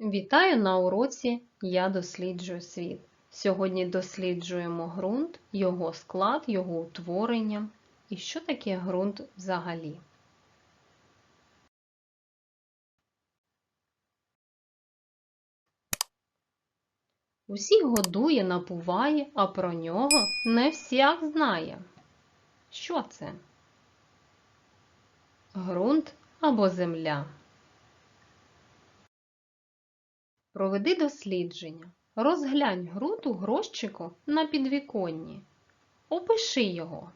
Вітаю на уроці Я досліджую світ. Сьогодні досліджуємо ґрунт, його склад, його утворення і що таке ґрунт взагалі. Усіх годує, напуває, а про нього не всяк знає. Що це? Ґрунт або земля. Проведи дослідження. Розглянь ґрунт у грозчику на підвіконні. Опиши його.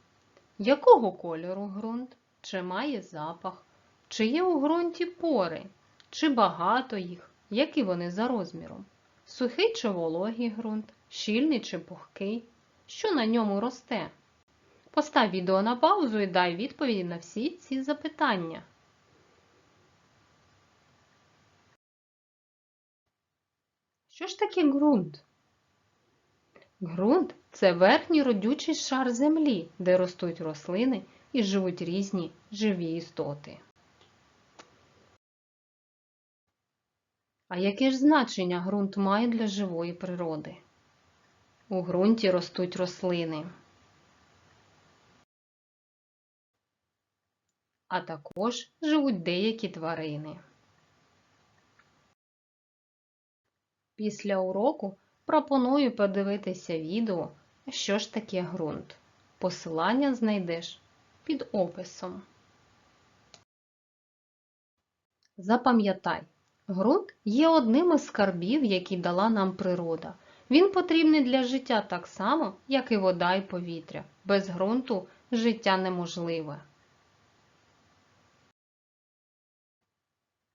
Якого кольору ґрунт? Чи має запах? Чи є у ґрунті пори? Чи багато їх? Які вони за розміром? Сухий чи вологий ґрунт? Щільний чи пухкий? Що на ньому росте? Постав відео на паузу і дай відповіді на всі ці запитання. Що ж таке ґрунт? Ґрунт це верхній родючий шар землі, де ростуть рослини і живуть різні живі істоти. А яке ж значення ґрунт має для живої природи? У ґрунті ростуть рослини. А також живуть деякі тварини. Після уроку пропоную подивитися відео, що ж таке ґрунт. Посилання знайдеш під описом. Запам'ятай, ґрунт є одним із скарбів, які дала нам природа. Він потрібний для життя так само, як і вода і повітря. Без ґрунту життя неможливе.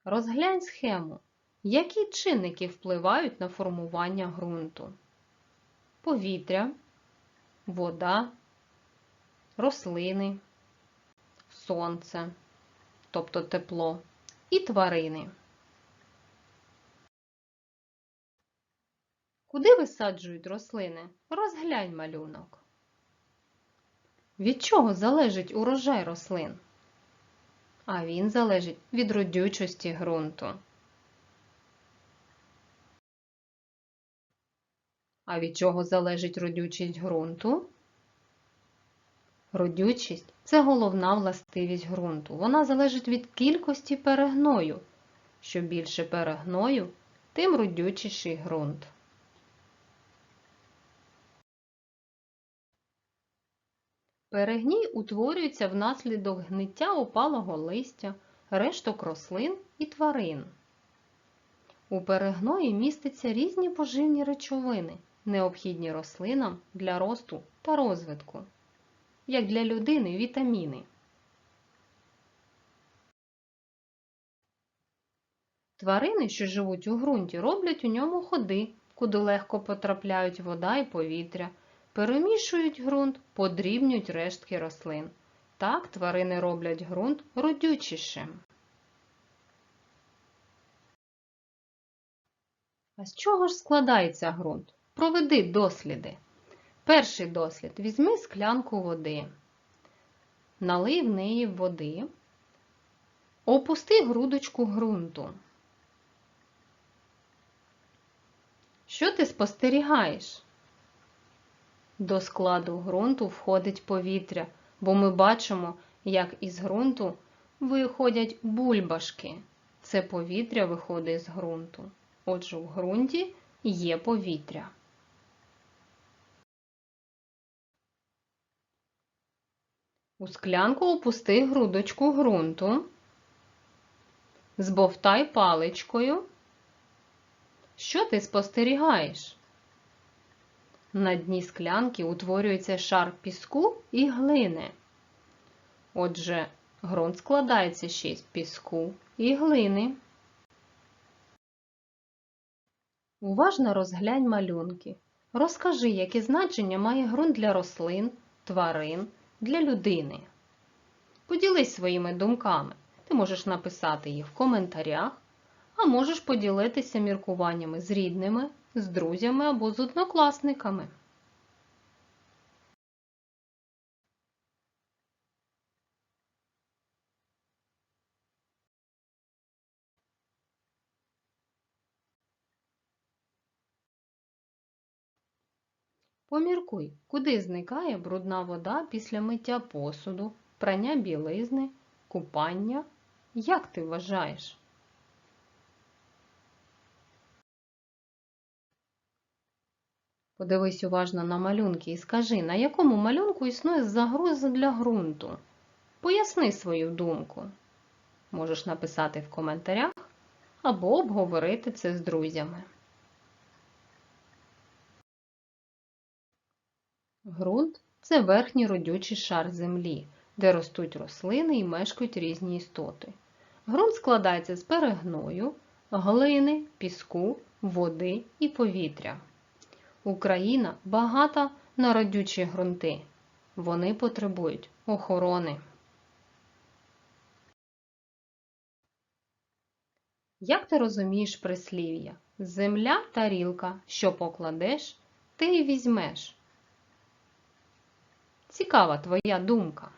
Розглянь схему. Які чинники впливають на формування ґрунту? Повітря, вода, рослини, сонце, тобто тепло, і тварини. Куди висаджують рослини? Розглянь малюнок. Від чого залежить урожай рослин? А він залежить від родючості ґрунту. А від чого залежить родючість ґрунту? Родючість це головна властивість ґрунту. Вона залежить від кількості перегною. Що більше перегною, тим родючіший ґрунт. Перегній утворюється внаслідок гниття опалого листя, решток рослин і тварин. У перегної містяться різні поживні речовини, необхідні рослинам для росту та розвитку, як для людини вітаміни. Тварини, що живуть у ґрунті, роблять у ньому ходи, куди легко потрапляють вода і повітря, перемішують ґрунт, подрібнюють рештки рослин. Так тварини роблять ґрунт родючішим. А з чого ж складається ґрунт? Проведи досліди. Перший дослід. Візьми склянку води, налий в неї води, опусти грудочку ґрунту. Що ти спостерігаєш? До складу ґрунту входить повітря, бо ми бачимо, як із ґрунту виходять бульбашки. Це повітря виходить з ґрунту. Отже, в ґрунті є повітря. У склянку опусти грудочку ґрунту, збовтай паличкою. Що ти спостерігаєш? На дні склянки утворюється шар піску і глини. Отже, ґрунт складається ще з піску і глини. Уважно розглянь малюнки. Розкажи, яке значення має ґрунт для рослин, тварин, для людини. Поділись своїми думками. Ти можеш написати їх в коментарях, а можеш поділитися міркуваннями з рідними, з друзями або з однокласниками. Поміркуй, куди зникає брудна вода після миття посуду, прання білизни, купання. Як ти вважаєш? Подивись уважно на малюнки і скажи, на якому малюнку існує загроза для ґрунту? Поясни свою думку. Можеш написати в коментарях або обговорити це з друзями. Ґрунт це верхній родючий шар землі, де ростуть рослини і мешкають різні істоти. Ґрунт складається з перегною, глини, піску, води і повітря. Україна багата на родючі ґрунти. Вони потребують охорони. Як ти розумієш прислів'я? Земля тарілка, що покладеш, ти й візьмеш. Цікава твоя думка.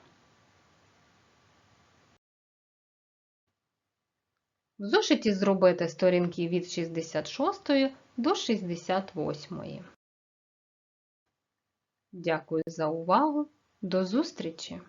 В зошиті зробити сторінки від 66 до 68. Дякую за увагу. До зустрічі!